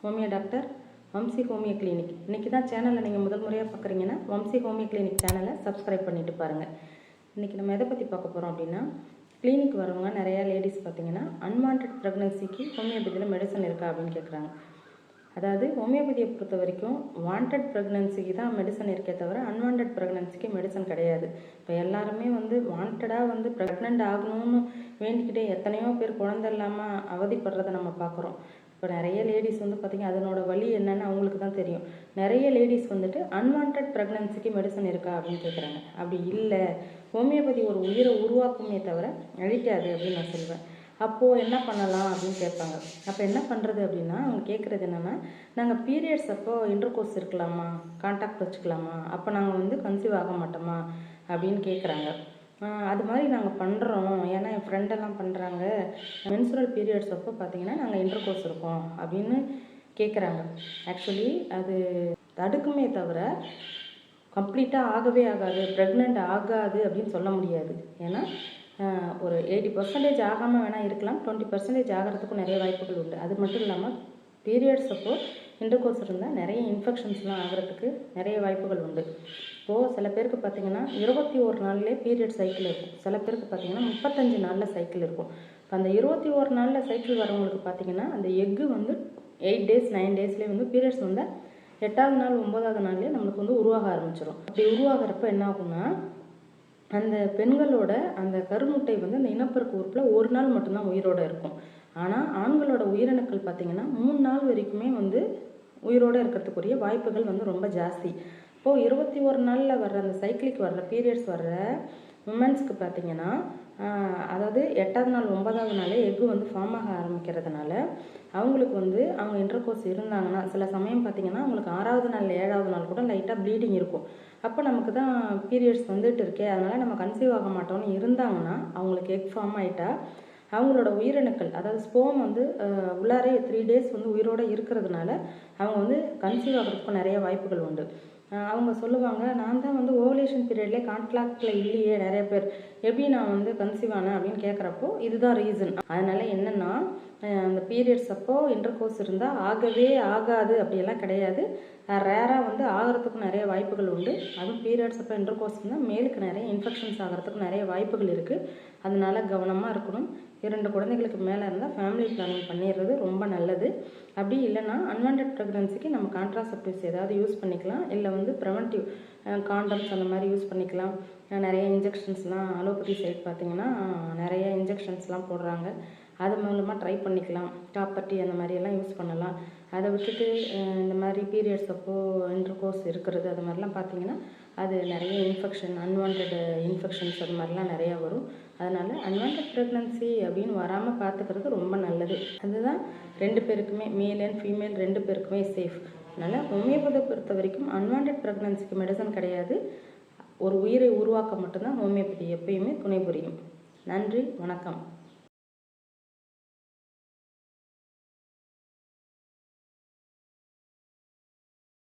Homeo doctor Vamsi homeo clinic. இன்றைக்கி தான் சேனலை நீங்கள் முதல் முறையாக பார்க்குறீங்கன்னா வம்சி ஹோமியோ கிளினிக் சேனலை சப்ஸ்கிரைப் பண்ணிட்டு பாருங்கள் இன்றைக்கி நம்ம எதை பற்றி பார்க்க போகிறோம் அப்படின்னா கிளினிக் வரவங்க நிறையா லேடிஸ் பார்த்தீங்கன்னா அன்வான்ட் ப்ரெக்னன்சிக்கு ஹோமியோபதியில் மெடிசன் இருக்கா அப்படின்னு கேட்குறாங்க அதாவது ஹோமியோபதியை பொறுத்த வரைக்கும் வாண்டட் ப்ரெக்னன்சிக்கு தான் மெடிசன் இருக்கே தவிர அன்வான்ட் ப்ரெக்னன்சிக்கு மெடிசன் கிடையாது. இப்போ எல்லாருமே வந்து வாண்டடாக வந்து ப்ரெக்னென்ட் ஆகணும்னு வேண்டிக்கிட்டே எத்தனையோ பேர் குழந்தை இல்லாமல் அவதிப்படுறதை நம்ம பார்க்குறோம். இப்போ நிறைய லேடிஸ் வந்து பார்த்திங்கன்னா அதனோட வழி என்னன்னு அவங்களுக்கு தான் தெரியும். நிறைய லேடிஸ் வந்துட்டு அன்வான்ட் ப்ரெக்னன்சிக்கு மெடிசன் இருக்கா அப்படின்னு கேட்குறாங்க அப்படி இல்லை. ஹோமியோபதி ஒரு உயிரை உருவாக்குமே தவிர அழிக்காது அப்படின்னு நான் சொல்லுவேன் அப்போது என்ன பண்ணலாம் அப்படின்னு கேட்பாங்க. அப்போ என்ன பண்ணுறது அப்படின்னா அவங்க கேட்குறது என்னென்னா நாங்கள் பீரியட்ஸ் அப்போ இன்டர்கோர்ஸ் இருக்கலாமா? கான்டாக்ட் வச்சுக்கலாமா? அப்போ நாங்கள் வந்து கன்சீவ் ஆக மாட்டோமா? அப்படின்னு கேட்குறாங்க அது மாதிரி நாங்கள் பண்ணுறோம் ஏன்னா என் ஃப்ரெண்டெல்லாம் பண்ணுறாங்க மென்சுரல் பீரியட்ஸ் அப்போ பார்த்தீங்கன்னா நாங்கள் இன்டர்கோர்ஸ் இருக்கோம் அப்படின்னு கேட்குறாங்க ஆக்சுவலி அது தடுக்குமே தவிர கம்ப்ளீட்டாக ஆகவே ஆகாது ப்ரெக்னென்ட் ஆகாது அப்படின்னு சொல்ல முடியாது. ஏன்னா ஒரு எயிட்டி பர்சன்டேஜ் ஆகாமல் வேணால் இருக்கலாம். டுவெண்ட்டி பர்சன்டேஜ் ஆகிறதுக்கும் நிறைய வாய்ப்புகள் உண்டு. அது மட்டும் இல்லாமல் பீரியட்ஸ் அப்போ இன்டர்கோர்ஸ் இருந்தால் நிறைய இன்ஃபெக்ஷன்ஸ்லாம் ஆகிறதுக்கு நிறைய வாய்ப்புகள் உண்டு. இப்போது சில பேருக்கு பார்த்திங்கன்னா இருபத்தி ஒரு நாள்லேயே பீரியட் சைக்கிள் இருக்கும். சில பேருக்கு பார்த்திங்கன்னா முப்பத்தஞ்சு நாளில் சைக்கிள் இருக்கும். இப்போ அந்த இருபத்தி ஒரு நாளில் சைக்கிள் வரவங்களுக்கு பார்த்திங்கன்னா அந்த எக்கு வந்து எயிட் டேஸ் நைன் டேஸ்லேயே வந்து பீரியட்ஸ் வந்து எட்டாவது நாள் ஒம்பதாவது நாள்லேயே நம்மளுக்கு வந்து உருவாக ஆரம்பிச்சிடும் அப்படி உருவாகிறப்ப என்ன ஆகும்னா அந்த பெண்களோட அந்த கருமுட்டை வந்து அந்த இனப்பெருக்க உறுப்பில் ஒரு நாள் மட்டும்தான் உயிரோடு இருக்கும். ஆனால் ஆண்களோட உயிரணுக்கள் பார்த்திங்கன்னா மூணு நாள் வரைக்குமே வந்து உயிரோடு இருக்கிறதுக்குரிய வாய்ப்புகள் வந்து ரொம்ப ஜாஸ்தி. இப்போது இருபத்தி ஒரு நாளில் வர்ற அந்த சைக்கிளிக் வர்ற பீரியட்ஸ் வர்ற உமன்ஸ்க்கு பார்த்திங்கன்னா அதாவது எட்டாவது நாள் ஒன்பதாவது நாளே எக்கு வந்து ஃபார்ம் ஆக ஆரம்பிக்கிறதுனால அவங்களுக்கு வந்து அவங்க இன்டர் கோர்ஸ் இருந்தாங்கன்னா சில சமயம் பார்த்திங்கன்னா அவங்களுக்கு ஆறாவது நாள் ஏழாவது நாள் கூட லைட்டாக ப்ளீடிங் இருக்கும். அப்போ நமக்கு தான் பீரியட்ஸ் வந்துட்டு இருக்கே அதனால் நம்ம கன்சீவ் ஆக மாட்டோம்னு இருந்தாங்கன்னா அவங்களுக்கு எக் ஃபார்ம் ஆகிட்டா அவங்களோட உயிரணுக்கள் அதாவது ஸ்போம் வந்து உள்ளாரே த்ரீ டேஸ் வந்து உயிரோடு இருக்கிறதுனால அவங்க வந்து கன்சீவ் ஆகிறதுக்கும் நிறைய வாய்ப்புகள் உண்டு. அவங்க சொல்லுவாங்க நான் தான் வந்து ஓவலேஷன் பீரியட்லேயே கான்ட்ராக்டில் இல்லையே நிறைய பேர். எப்படி நான் வந்து கன்சீவ் ஆனேன்? அப்படின்னு கேட்குறப்போ இதுதான் ரீசன் அதனால் என்னென்னா அந்த பீரியட்ஸ் அப்போ இன்டர்கோர்ஸ் இருந்தால் ஆகவே ஆகாது அப்படியெல்லாம் கிடையாது. ரேராக வந்து ஆகிறதுக்கும் நிறைய வாய்ப்புகள் உண்டு. அதுவும் பீரியட்ஸ் அப்போ இன்டர்கோர்ஸ் இருந்தால் மேலுக்கு நிறைய இன்ஃபெக்ஷன்ஸ் ஆகிறதுக்கு நிறைய வாய்ப்புகள் இருக்குது அதனால் கவனமாக இருக்கணும். இரண்டு குழந்தைகளுக்கு மேலே இருந்தால் ஃபேமிலி பிளானிங் பண்ணிடுறது ரொம்ப நல்லது. அப்படி இல்லைன்னா அன்வான்ட் ப்ரெக்னன்சிக்கு நம்ம கான்ட்ராசெப்டிவ்ஸ் ஏதாவது யூஸ் பண்ணிக்கலாம். இல்லை வந்து ப்ரிவென்டிவ் காண்டம்ஸ் அந்த மாதிரி யூஸ் பண்ணிக்கலாம். நிறைய இன்ஜெக்ஷன்ஸ்லாம் அலோபதி சைட் பார்த்திங்கன்னா நிறைய இன்ஜெக்ஷன்ஸ்லாம் போடுறாங்க. அது மூலமாக ட்ரை பண்ணிக்கலாம். டாப்பர்ட்டி அந்த மாதிரியெல்லாம் யூஸ் பண்ணலாம். அதை விட்டுட்டு இந்த மாதிரி பீரியட்ஸ் அப்போது இன்டர் கோர்ஸ் இருக்கிறது அது மாதிரிலாம் பார்த்தீங்கன்னா அது நிறைய இன்ஃபெக்ஷன் அன்வான்ட் இன்ஃபெக்ஷன்ஸ் அது மாதிரிலாம் நிறையா வரும். அதனால் அன்வான்ட் ப்ரெக்னன்சி அப்படின்னு வராமல் பார்த்துக்கிறது ரொம்ப நல்லது அதுதான் ரெண்டு பேருக்குமே மேல் அண்ட் ஃபீமேல் ரெண்டு பேருக்குமே சேஃப் அதனால் ஹோமியோபதி பொறுத்த வரைக்கும் அன்வான்ட் ப்ரெக்னன்சிக்கு மெடிசன் கிடையாது. ஒரு உயிரை உருவாக்க மட்டும்தான் ஹோமியோபதி எப்பயுமே துணை புரியும். நன்றி வணக்கம்.